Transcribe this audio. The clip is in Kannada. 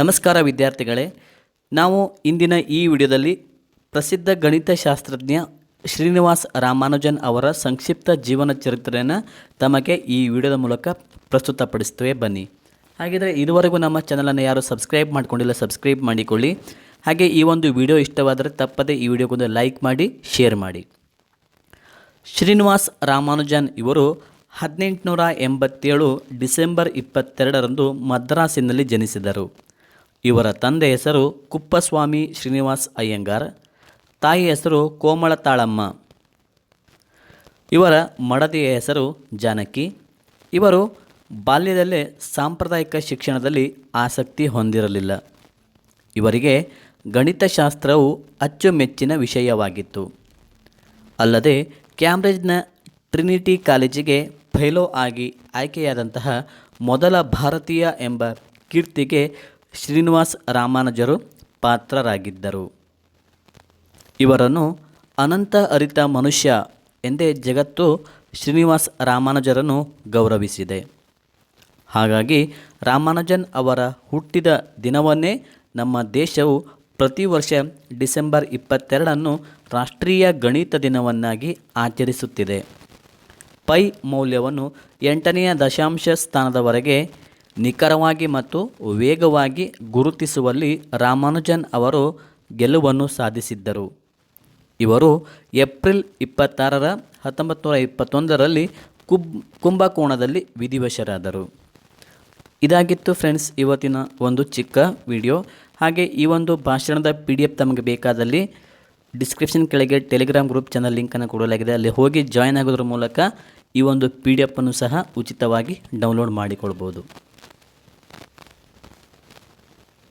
ನಮಸ್ಕಾರ ವಿದ್ಯಾರ್ಥಿಗಳೇ, ನಾವು ಇಂದಿನ ಈ ವಿಡಿಯೋದಲ್ಲಿ ಪ್ರಸಿದ್ಧ ಗಣಿತಶಾಸ್ತ್ರಜ್ಞ ಶ್ರೀನಿವಾಸ್ ರಾಮಾನುಜನ್ ಅವರ ಸಂಕ್ಷಿಪ್ತ ಜೀವನ ಚರಿತ್ರೆಯನ್ನು ತಮಗೆ ಈ ವಿಡಿಯೋದ ಮೂಲಕ ಪ್ರಸ್ತುತಪಡಿಸ್ತೇವೆ ಬನ್ನಿ. ಹಾಗಿದ್ರೆ ಇದುವರೆಗೂ ನಮ್ಮ ಚಾನಲನ್ನು ಯಾರು ಸಬ್ಸ್ಕ್ರೈಬ್ ಮಾಡಿಕೊಂಡಿಲ್ಲ, ಸಬ್ಸ್ಕ್ರೈಬ್ ಮಾಡಿಕೊಳ್ಳಿ. ಹಾಗೆ ಈ ಒಂದು ವಿಡಿಯೋ ಇಷ್ಟವಾದರೆ ತಪ್ಪದೇ ಈ ವಿಡಿಯೋಗೊಂದು ಲೈಕ್ ಮಾಡಿ, ಶೇರ್ ಮಾಡಿ. ಶ್ರೀನಿವಾಸ್ ರಾಮಾನುಜನ್ ಇವರು ಹದಿನೆಂಟುನೂರ ಎಂಬತ್ತೇಳು ಡಿಸೆಂಬರ್ ಇಪ್ಪತ್ತೆರಡರಂದು ಮದ್ರಾಸಿನಲ್ಲಿ ಜನಿಸಿದರು. ಇವರ ತಂದೆ ಹೆಸರು ಕುಪ್ಪಸ್ವಾಮಿ ಶ್ರೀನಿವಾಸ್ ಅಯ್ಯಂಗಾರ್, ತಾಯಿ ಹೆಸರು ಕೋಮಳತಾಳಮ್ಮ. ಇವರ ಮಡದಿಯ ಹೆಸರು ಜಾನಕಿ. ಇವರು ಬಾಲ್ಯದಲ್ಲೇ ಸಾಂಪ್ರದಾಯಿಕ ಶಿಕ್ಷಣದಲ್ಲಿ ಆಸಕ್ತಿ ಹೊಂದಿರಲಿಲ್ಲ. ಇವರಿಗೆ ಗಣಿತಶಾಸ್ತ್ರವು ಅಚ್ಚುಮೆಚ್ಚಿನ ವಿಷಯವಾಗಿತ್ತು. ಅಲ್ಲದೆ ಕ್ಯಾಂಬ್ರಿಡ್ಜ್ನ ಟ್ರಿನಿಟಿ ಕಾಲೇಜಿಗೆ ಫೆಲೋ ಆಗಿ ಆಯ್ಕೆಯಾದಂತಹ ಮೊದಲ ಭಾರತೀಯ ಎಂಬ ಕೀರ್ತಿಗೆ ಶ್ರೀನಿವಾಸ್ ರಾಮಾನುಜರು ಪಾತ್ರರಾಗಿದ್ದರು. ಇವರನ್ನು ಅನಂತ ಅರಿತ ಮನುಷ್ಯ ಎಂದೇ ಜಗತ್ತು ಶ್ರೀನಿವಾಸ್ ರಾಮಾನುಜರನ್ನು ಗೌರವಿಸಿದೆ. ಹಾಗಾಗಿ ರಾಮಾನುಜನ್ ಅವರ ಹುಟ್ಟಿದ ದಿನವನ್ನೇ ನಮ್ಮ ದೇಶವು ಪ್ರತಿ ವರ್ಷ ಡಿಸೆಂಬರ್ ಇಪ್ಪತ್ತೆರಡನ್ನು ರಾಷ್ಟ್ರೀಯ ಗಣಿತ ದಿನವನ್ನಾಗಿ ಆಚರಿಸುತ್ತಿದೆ. ಪೈ ಮೌಲ್ಯವನ್ನು ಎಂಟನೆಯ ದಶಾಂಶ ಸ್ಥಾನದವರೆಗೆ ನಿಖರವಾಗಿ ಮತ್ತು ವೇಗವಾಗಿ ಗುರುತಿಸುವಲ್ಲಿ ರಾಮಾನುಜನ್ ಅವರು ಗೆಲುವನ್ನು ಸಾಧಿಸಿದ್ದರು. ಇವರು ಏಪ್ರಿಲ್ ಇಪ್ಪತ್ತಾರರ ಹತ್ತೊಂಬತ್ತು ನೂರ ಇಪ್ಪತ್ತೊಂದರಲ್ಲಿ ಕುಬ್ ಕುಂಭಕೋಣದಲ್ಲಿ ವಿಧಿವಶರಾದರು. ಇದಾಗಿತ್ತು ಫ್ರೆಂಡ್ಸ್ ಇವತ್ತಿನ ಒಂದು ಚಿಕ್ಕ ವಿಡಿಯೋ. ಹಾಗೆ ಈ ಒಂದು ಭಾಷಣದ ಪಿ ಡಿ ಎಫ್ ತಮಗೆ ಬೇಕಾದಲ್ಲಿ ಡಿಸ್ಕ್ರಿಪ್ಷನ್ ಕೆಳಗೆ ಟೆಲಿಗ್ರಾಮ್ ಗ್ರೂಪ್ ಚಾನಲ್ ಲಿಂಕನ್ನು ಕೊಡಲಾಗಿದೆ. ಅಲ್ಲಿ ಹೋಗಿ ಜಾಯ್ನ್ ಆಗೋದ್ರ ಮೂಲಕ ಈ ಒಂದು ಪಿ ಡಿ ಎಫನ್ನು ಸಹ ಉಚಿತವಾಗಿ ಡೌನ್ಲೋಡ್ ಮಾಡಿಕೊಳ್ಬೋದು.